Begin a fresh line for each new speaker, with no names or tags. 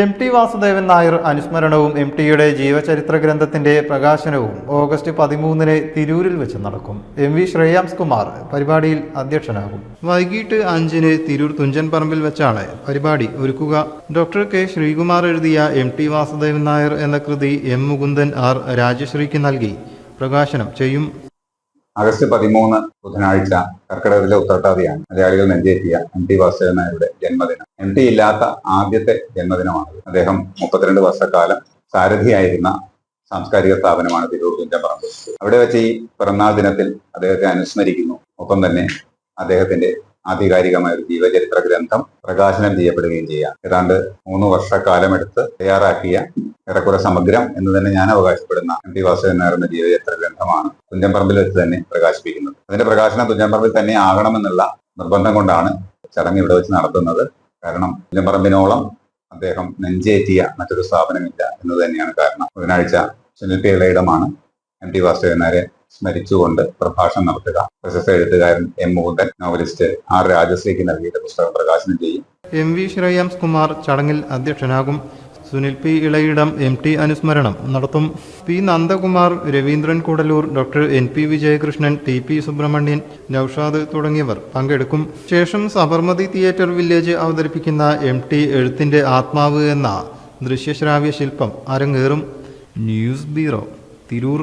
M T Vasudevan Nair അനുസ്മരണവും M ടിയുടെ ജീവചരിത്ര ഗ്രന്ഥത്തിന്റെ പ്രകാശനവും ഓഗസ്റ്റ് പതിമൂന്നിന് തിരൂരിൽ വെച്ച് നടക്കും. എം വി ശ്രേയാംസ് കുമാർ പരിപാടിയിൽ അധ്യക്ഷനാകും. വൈകിട്ട് അഞ്ചിന് തിരൂർ തുഞ്ചൻ പറമ്പിൽ വെച്ചാണ് പരിപാടി ഒരുക്കുക. ഡോക്ടർ കെ ശ്രീകുമാർ എഴുതിയ എം ടി വാസുദേവൻ നായർ എന്ന കൃതി എം മുകുന്ദൻ ആർ രാജശ്രീക്ക് നൽകി. പ്രകാശനം ചെയ്യും.
ആഗസ്റ്റ് പതിമൂന്ന് ബുധനാഴ്ച കർക്കിടകത്തിലെ ഉത്രട്ടാതിയാണ് മലയാളികൾ നെഞ്ചേറ്റിയ എം ടി വാസുദേവൻ നായരുടെ ജന്മദിനം. എം ടി ഇല്ലാത്ത ആദ്യത്തെ ജന്മദിനമാണ് അദ്ദേഹം മുപ്പത്തിരണ്ട് വർഷക്കാലം സാരഥിയായിരുന്ന സാംസ്കാരിക സ്ഥാപനമാണ് തിരൂർ തുഞ്ചമ്പറമ്പ് അവിടെ വെച്ച് ഈ പിറന്നാൾ ദിനത്തിൽ അദ്ദേഹത്തെ അനുസ്മരിക്കുന്നു. ഒപ്പം തന്നെ അദ്ദേഹത്തിന്റെ ആധികാരികമായ ഒരു ജീവചരിത്ര ഗ്രന്ഥം പ്രകാശനം ചെയ്യപ്പെടുകയും ചെയ്യാം. ഏതാണ്ട് മൂന്ന് വർഷക്കാലമെടുത്ത് തയ്യാറാക്കിയ ഏറെക്കുറെ സമഗ്രം എന്ന് തന്നെ ഞാൻ അവകാശപ്പെടുന്ന എം ടി വാസുദേവൻ നായർ എന്ന ജീവചരിത്ര ഗ്രന്ഥമാണ് തുഞ്ചമ്പറമ്പിൽ വെച്ച് തന്നെ പ്രകാശിപ്പിക്കുന്നത്. അതിന്റെ പ്രകാശനം തുഞ്ചമ്പറമ്പിൽ തന്നെ ആകണമെന്നുള്ള നിർബന്ധം കൊണ്ടാണ് ചടങ്ങ് ഇവിടെ വെച്ച് നടത്തുന്നത്. കാരണം തുഞ്ചമ്പറമ്പിനോളം അദ്ദേഹം നെഞ്ചേറ്റിയ മറ്റൊരു സ്ഥാപനമില്ല എന്ന് തന്നെയാണ് കാരണം. ബുധനാഴ്ച സുനിൽ പിള്ളയിടമാണ് എം ടി വാസുദേവൻ നായരെ സ്മരിച്ചുകൊണ്ട് പ്രഭാഷണം നടത്തുക. പ്രശസ്ത എഴുത്തുകാരൻ എം മുകുന്ദൻ നോവലിസ്റ്റ് ആർ രാജശ്രീക്ക് നൽകിയിട്ട് പുസ്തകം പ്രകാശനം ചെയ്യും.
എം വി ശ്രേയാംസ് കുമാർ ചടങ്ങിൽ അധ്യക്ഷനാകും. Sunil P Elayidam M T അനുസ്മരണം നടത്തും. P Nandakumar Raveendran Koodalur doctor N P Vijayakrishnan T P Subramanian Noushad തുടങ്ങിയവർ പങ്കെടുക്കും. ശേഷം സബർമതി തിയേറ്റർ വില്ലേജ് അവതരിപ്പിക്കുന്ന എം ടി എഴുത്തിന്റെ ആത്മാവ് എന്ന ദൃശ്യശ്രാവ്യ ശില്പം അരങ്ങേറും. News bureau Tirur.